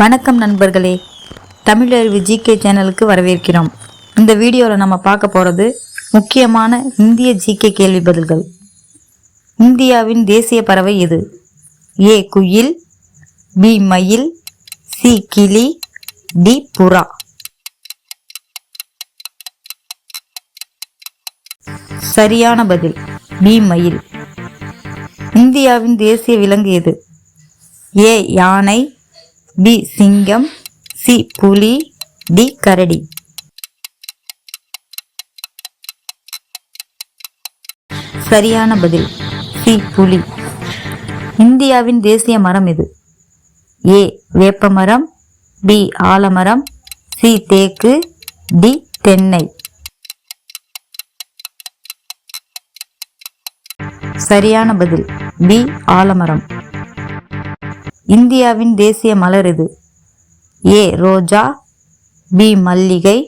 வணக்கம் நண்பர்களே. தமிழறிவு ஜிகே சேனலுக்கு வரவேற்கிறோம். இந்த வீடியோவில் நம்ம பார்க்க போகிறது முக்கியமான இந்திய ஜிகே கேள்வி பதில்கள். இந்தியாவின் தேசிய பறவை எது? ஏ குயில் பி மயில் சி கிளி டி புறா. சரியான பதில் பி மயில். இந்தியாவின் தேசிய விலங்கு எது? ஏ யானை பி சிங்கம் சி புலி டி கரடி. சரியான பதில் சி புலி. இந்தியாவின் தேசிய மரம் இது. ஏ வேப்பமரம் பி ஆலமரம் சி தேக்கு டி தென்னை. சரியான பதில் பி ஆலமரம். இந்தியாவின் தேசிய மலர் எது? ஏ. ரோஜா பி. மல்லிகை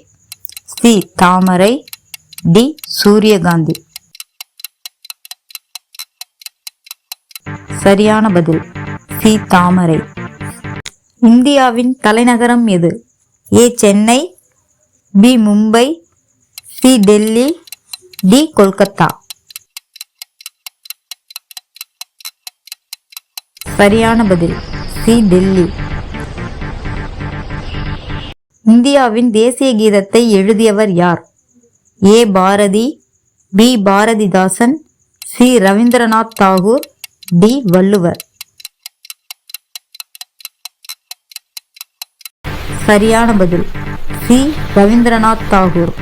சி. தாமரை டி. சூரியகாந்தி. சரியான பதில். சி. தாமரை. இந்தியாவின் தலைநகரம் எது? A. Chennai B. Mumbai C. Delhi D. Kolkata. சரியான பதில். சி டெல்லி. இந்தியாவின் தேசிய கீதத்தை எழுதியவர் யார்? A. Bharathi B. Bharathidasan C. Rabindranath Tagore D. Valluvar. சரியான பதில். சி. ரவீந்திரநாத் தாகூர்.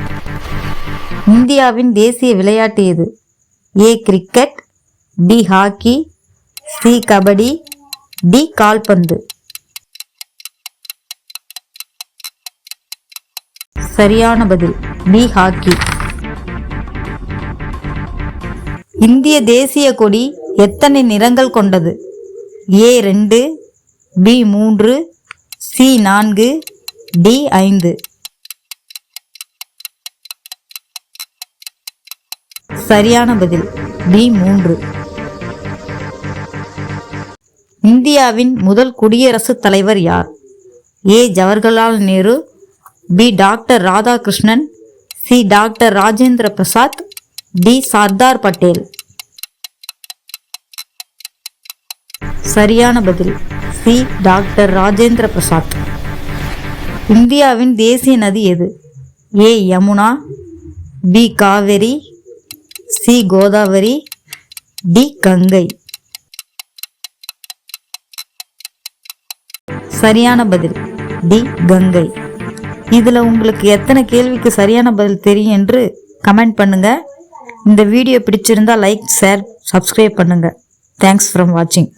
இந்தியாவின் தேசிய விளையாட்டு எது? A. Cricket B. Hockey C. Kabaddi D கால்பந்து. சரியான பதில் பி ஹாக்கி. இந்திய தேசிய கொடி எத்தனை நிறங்கள் கொண்டது? ஏ ரெண்டு பி மூன்று சி நான்கு டி ஐந்து. சரியான பதில் பி மூன்று. இந்தியாவின் முதல் குடியரசுத் தலைவர் யார்? A. Jawaharlal Nehru B. Doctor Radhakrishnan C. Doctor Rajendra Prasad D. Sardar Patel. சரியான பதில். சி. டாக்டர் ராஜேந்திர பிரசாத். இந்தியாவின் தேசிய நதி எது? A. Yamuna B. Kaveri C. Godavari D. Ganga. சரியான பதில். டி கங்கை. இதில் உங்களுக்கு எத்தனை கேள்விக்கு சரியான பதில் தெரியும் என்று கமெண்ட் பண்ணுங்க. இந்த வீடியோ பிடிச்சிருந்தா லைக் ஷேர் சப்ஸ்கிரைப் பண்ணுங்க. தேங்க்ஸ் ஃப்ரம் வாட்சிங்